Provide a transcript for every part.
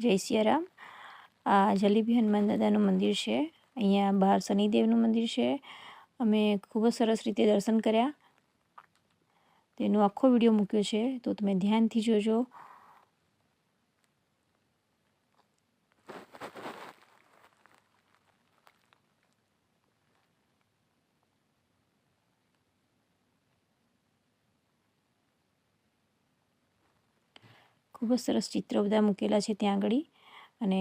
જય સિયારામ આ જલેબી હનુમાન દાદાનું મંદિર છે. અહીંયા બહાર શનિદેવનું મંદિર છે. અમે ખૂબ જ સરસ રીતે દર્શન કર્યા. તેનો આખો વીડિયો મૂક્યો છે. તો તમે ધ્યાનથી જોજો. ખૂબ જ સરસ ચિત્રો બધા મૂકેલા છે ત્યાં આગળ. અને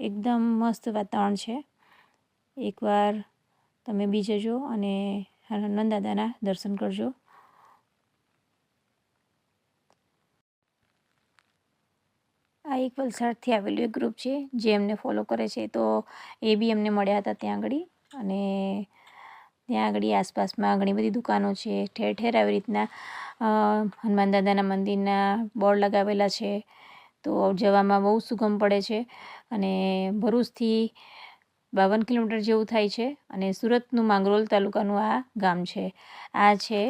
એકદમ મસ્ત વાતાવરણ છે. એકવાર તમે બી જજો અને હનુમાન દાદાના દર્શન કરજો. આ એક વલસાડથી આવેલું એક ગ્રુપ છે જે એમને ફોલો કરે છે. તો એ બી એમને મળ્યા હતા ત્યાં આગળ અને ત્યાં આગળ આસપાસમાં ઘણી બધી દુકાનો છે. ઠેર ઠેર આવી રીતના હનુમાન દાદાના મંદિરના બોર્ડ લગાવેલા છે. તો જવામાં બહુ સુગમ પડે છે અને ભરૂચથી બાવન કિલોમીટર જેવું થાય છે અને સુરતનું માંગરોલ તાલુકાનું આ ગામ છે. આ છે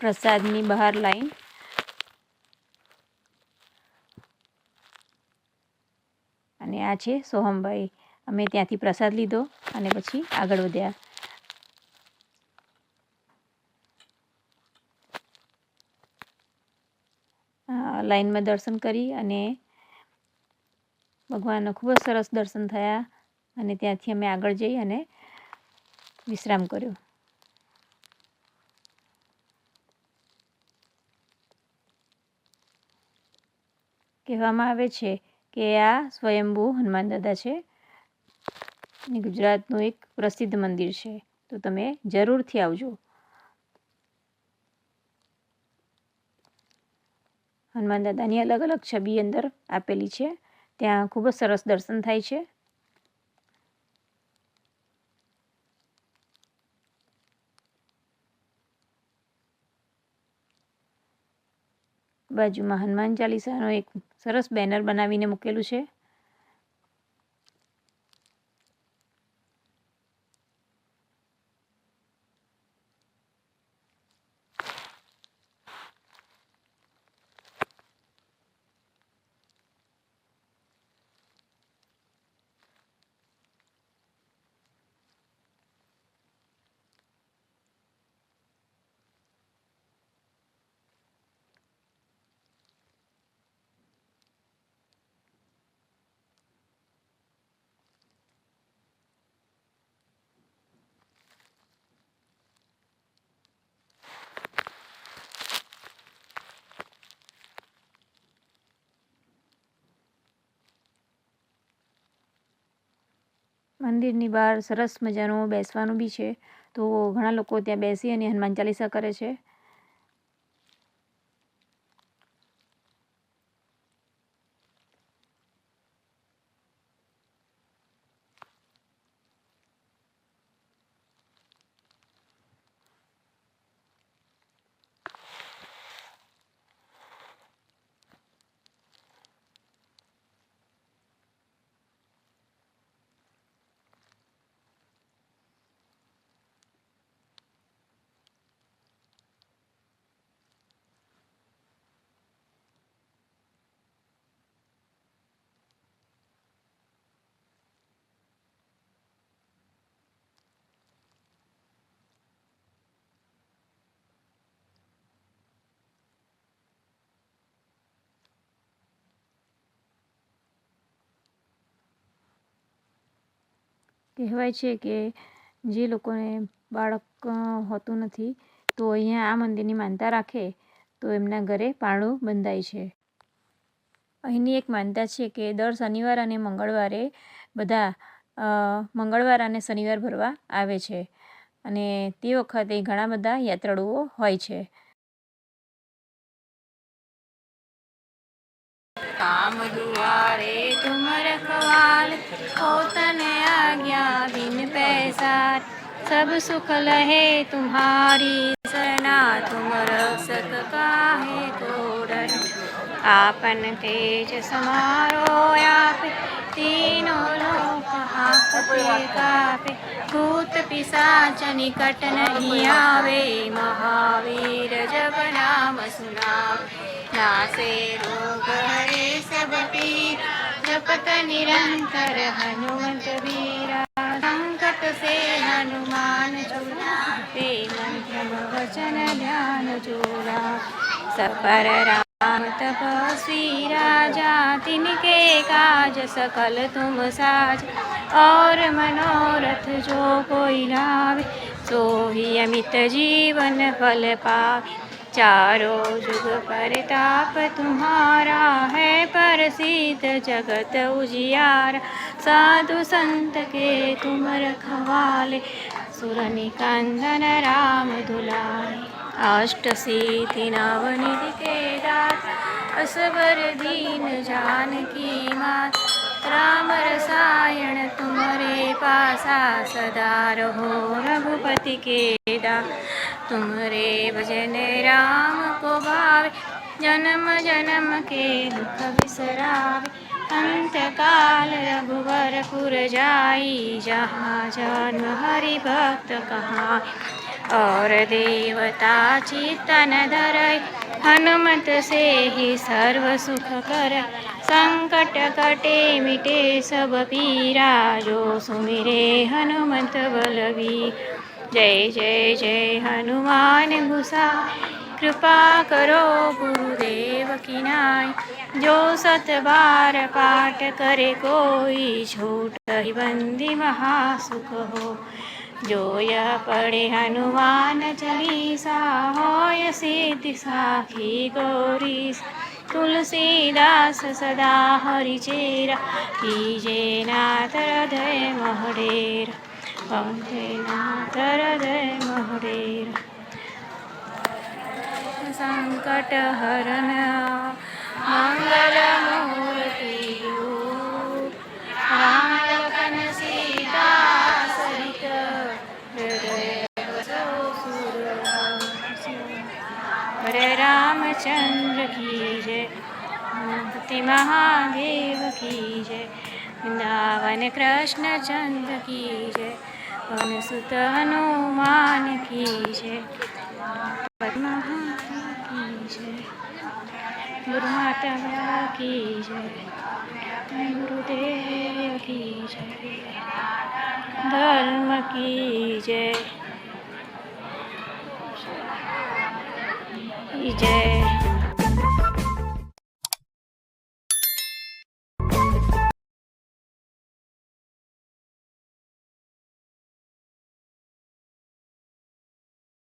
પ્રસાદની બહાર લાઈન. અને આ છે સોહમભાઈ. અમે ત્યાંથી પ્રસાદ લીધો અને પછી આગળ વધ્યા. લાઈનમાં દર્શન કરી અને ભગવાનના ખૂબ જ સરસ દર્શન થયા અને ત્યાંથી અમે આગળ જઈ અને વિશ્રામ કર્યો. કહેવામાં આવે છે કે આ સ્વયંભૂ હનુમાન દાદા છે ગુજરાતનું એક પ્રસિદ્ધ મંદિર છે. તો તમે જરૂરથી આવજો. હનુમાન દાદાની અલગ અલગ છબી અંદર આપેલી છે. ત્યાં ખૂબ જ સરસ દર્શન થાય છે. બાજુમાં હનુમાન ચાલીસાનો એક સરસ બેનર બનાવીને મૂકેલું છે. મંદિરની બહાર સરસ મજાનું બેસવાનું બી છે. તો ઘણા લોકો ત્યાં બેસી અને હનુમાન ચાલીસા કરે છે. કહેવાય છે કે જે લોકોને બાળક હોતું નથી, તો અહીંયા આ મંદિરની માનતા રાખે, તો એમના ઘરે પાણું બંધાય છે. અહીંની એક માનતા છે કે દર શનિવાર અને મંગળવારે બધા મંગળવાર અને શનિવાર ભરવા આવે છે. અને તે વખતે ઘણા બધા યાત્રાળુઓ હોય છે. આ બધું सब सुख लहे तुम्हारी सरना तुम रक्षक काहे डर आपन तेज समारो तीनों लोक हाकते कापे। भूत पिशाच निकट नहीं आवे महावीर जब नाम सुनावे। नासे रोग हरे सब पीर जपत निरंतर हनुमंत वीरा संकट से हनुमान छुड़ाते मंत्र वचन ध्यान जोड़ा सपर राम तपस्वी राजा तिनके काज सकल तुम साज और मनोरथ जो कोई लावे सो ही अमित जीवन फल पावे चारों जुग परताप तुम्हारा है प्रसिद्ध जगत उजियार साधु संत के तुम रखवाले सुर निकंदन राम दुलारे अष्ट सिद्धि नवनिधि के दास असबर दीन जानकी मात राम रसायन तुम्हारे पासा सदा रहो रघुपति के दा तुम्हारे भजन राम को भावे जन्म जन्म के दुख बिसरावे अंत काल रघुवर पुर जाई जहाँ जन्म हरि भक्त कहाँ और देवता चितन धरय हनुमत से ही सर्व सुख कर संकट कटे मिटे सब पीरा जो सुमिरे हनुमत बलवी જય જય જય, હનુમાન ભૂસા, કૃપા કરો ગુરુદેવ કિનાય. જો સતબાર પાઠ કરે કોઈ છૂટ બંદી મહાસુખ હો. જોયા પડે હનુમાન ચલીસા, હોય સિદ્ધિ સાખી ગોરી તુલસીદાસ સદા હરિચેરા, કીજે નાથ હૃદય મહડેરા સંકટ હરણ મંગલ મૂર્તિ રામલખન સીતા સહિત હરે રામચંદ્ર કી જય. ભક્તિ મહાદેવ કી જય. વૃંદાવન કૃષ્ણચંદ્ર કી જય. અનસુત હનુમાન કી છે? ગુરુ માતા કી જય ગુરુદેવ કી જય ધર્મ કી જય જય